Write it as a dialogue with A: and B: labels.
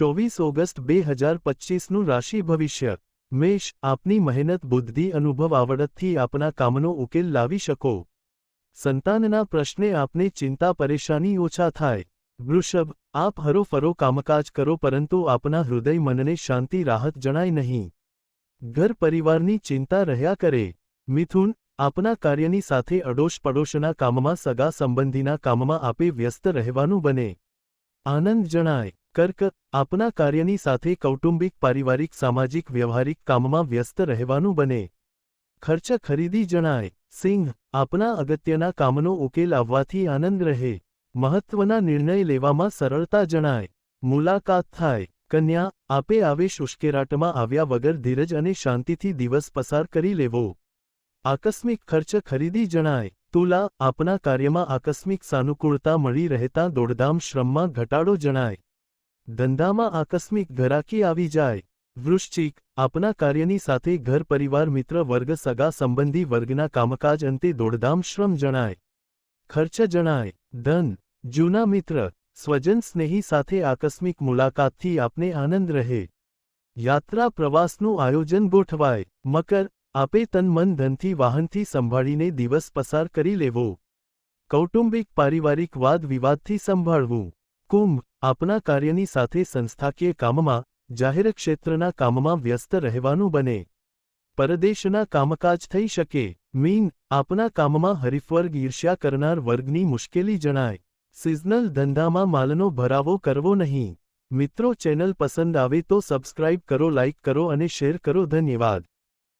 A: ચોવીસ ઓગસ્ટ બે હજાર પચીસનું રાશિ ભવિષ્ય. મેષ, આપની મહેનત, બુદ્ધિ, અનુભવ આવડતથી આપના કામનો ઉકેલ લાવી શકો. સંતાનના પ્રશ્ને આપને ચિંતા, પરેશાની ઓછા થાય. વૃષભ, આપ હરોફરો કામકાજ કરો પરંતુ આપના હૃદય મનને શાંતિ, રાહત જણાય નહીં. ઘર પરિવારની ચિંતા રહ્યા કરે. મિથુન, આપના કાર્યની સાથે અડોશ પડોશના કામમાં સગા સંબંધીના કામમાં આપે વ્યસ્ત રહેવાનું બને. આનંદ જણાય. કર્ક, આપના કાર્યની સાથે કૌટુંબિક, પારિવારિક, સામાજિક, વ્યવહારિક કામમાં વ્યસ્ત રહેવાનું બને. ખર્ચ ખરીદી જણાય. સિંહ, આપના અગત્યના કામનો ઉકેલ આવવાથી આનંદ રહે. મહત્વના નિર્ણય લેવામાં સરળતા જણાય. મુલાકાત થાય. કન્યા, આપે આવેશ ઉશ્કેરાટમાં આવ્યા વગર ધીરજ અને શાંતિથી દિવસ પસાર કરી લેવો. આકસ્મિક ખર્ચ ખરીદી જણાય. તુલા, આપના કાર્યમાં આકસ્મિક સાનુકૂળતા મળી રહેતા દોડધામ, શ્રમમાં ઘટાડો જણાય. ધંધામાં આકસ્મિક ઘરાકી આવી જાય. વૃશ્ચિક, આપના કાર્યની સાથે ઘર પરિવાર મિત્ર વર્ગ સગા સંબંધી વર્ગના કામકાજ અંતે દોડધામ શ્રમ જણાય. ખર્ચ જણાય. ધન, જૂના મિત્ર, સ્વજન સ્નેહી સાથે આકસ્મિક મુલાકાતથી આપને આનંદ રહે. યાત્રા પ્રવાસનું આયોજન ગોઠવાય. મકર, આપે તન મન ધનથી વાહનથી સંભાળીને દિવસ પસાર કરી લેવો. કૌટુંબિક, પારિવારિક વાદ વિવાદથી સંભાળવું. કુંભ આપના કાર્યની સાથે સંસ્થાકીય કામમાં, જાહેર ક્ષેત્રના કામમાં વ્યસ્ત રહેવાનું બને. પરદેશના કામકાજ થઈ શકે. મીન, આપના કામમાં હરીફવર્ગ ઈર્ષ્યા કરનાર વર્ગની મુશ્કેલી જણાય. સિઝનલ ધંધામાં માલનો ભરાવો કરવો નહીં. મિત્રો ચેનલ પસંદ આવે તો સબસ્ક્રાઇબ કરો, લાઇક કરો અને શેર કરો. ધન્યવાદ.